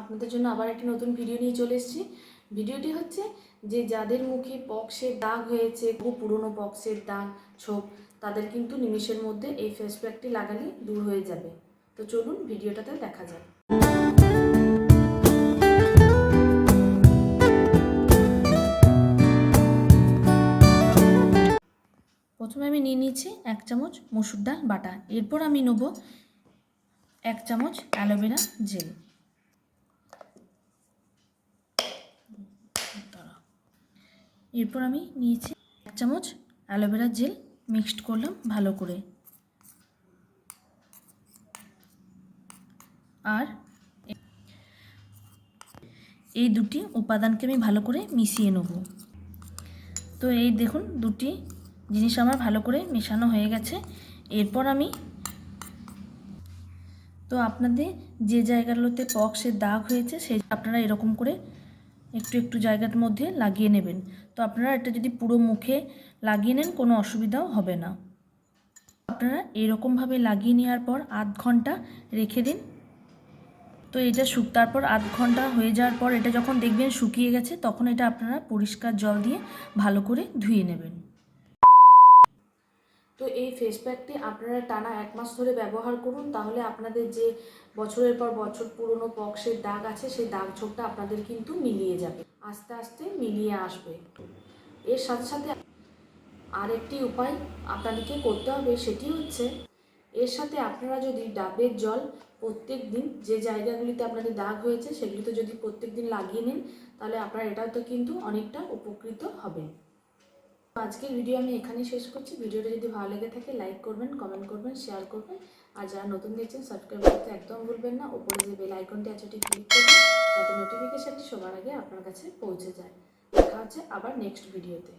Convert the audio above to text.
আপনাদের জন্য আবার একটি নতুন ভিডিও নিয়ে চলে এসেছি। ভিডিওটি হচ্ছে যে যাদের মুখে পক্সের দাগ হয়েছে খুব পুরনো পক্সের দাগ, ছোপ, তাদের কিন্তু নিমিষের মধ্যে এই ফেস প্যাকটি লাগালে দূর হয়ে যাবে। তো চলুন ভিডিওটাতে দেখা যাক। প্রথমে আমি নিয়ে নিয়েছি এক চামচ মসুর ডাল বাটা। এরপর আমি নেব এক চামচ অ্যালোভেরা জেল। এরপর আমি নিয়েছি এক চামচ অ্যালোভেরা জেল মিক্সড করলাম ভালো করে। আর এই দুটি উপাদানকে আমি ভালো করে মিশিয়ে নেব। তো এই দেখুন দুটি জিনিস আমার ভালো করে মেশানো হয়ে গেছে। এরপর আমি তো আপনাদের যে জায়গাগুলোতে পক্সের দাগ হয়েছে সেই আপনারা এরকম করে একটু একটু জায়গার মধ্যে লাগিয়ে নেবেন। তো আপনারা এটা যদি পুরো মুখে লাগিয়ে নেন, কোনো অসুবিধাও হবে না। আপনারা এরকমভাবে লাগিয়ে নেওয়ার পর আধ ঘণ্টা রেখে দিন। তো এটা শুক তারপর আধ ঘণ্টা হয়ে যাওয়ার পর এটা যখন দেখবেন শুকিয়ে গেছে, তখন এটা আপনারা পরিষ্কার জল দিয়ে ভালো করে ধুয়ে নেবেন। তো এই ফেস প্যাকটি আপনারা টানা এক মাস ধরে ব্যবহার করুন, তাহলে আপনাদের যে বছরের পর বছর পুরনো পক্সের দাগ আছে, সেই দাগ ছোপটা আপনাদের কিন্তু মিলিয়ে যাবে, আস্তে আস্তে মিলিয়ে আসবে। এর সাথে সাথে আরেকটি উপায় আপনাদেরকে করতে হবে, সেটি হচ্ছে এর সাথে আপনারা যদি ডাবের জল প্রত্যেক দিন যে জায়গাগুলিতে আপনাদের দাগ হয়েছে, সেগুলিতে যদি প্রত্যেক দিন লাগিয়ে নেন, তাহলে আপনারা এটাতে কিন্তু অনেকটা উপকৃত হবেন। আজকের ভিডিও আমি এখানেই শেষ করছি। ভিডিওটা যদি ভালো লেগে থাকে লাইক করবেন কমেন্ট করবেন শেয়ার করবেন। আর যারা নতুন দেখছেন সাবস্ক্রাইব করতে একদম ভুলবেন না। ওপরে যে বেল আইকনটি আছে, ওটি ক্লিক করবেন। যাতে নোটিফিকেশানটি সবার আগে আপনার কাছে পৌঁছে যায়। দেখা হচ্ছে আবার নেক্সট ভিডিওতে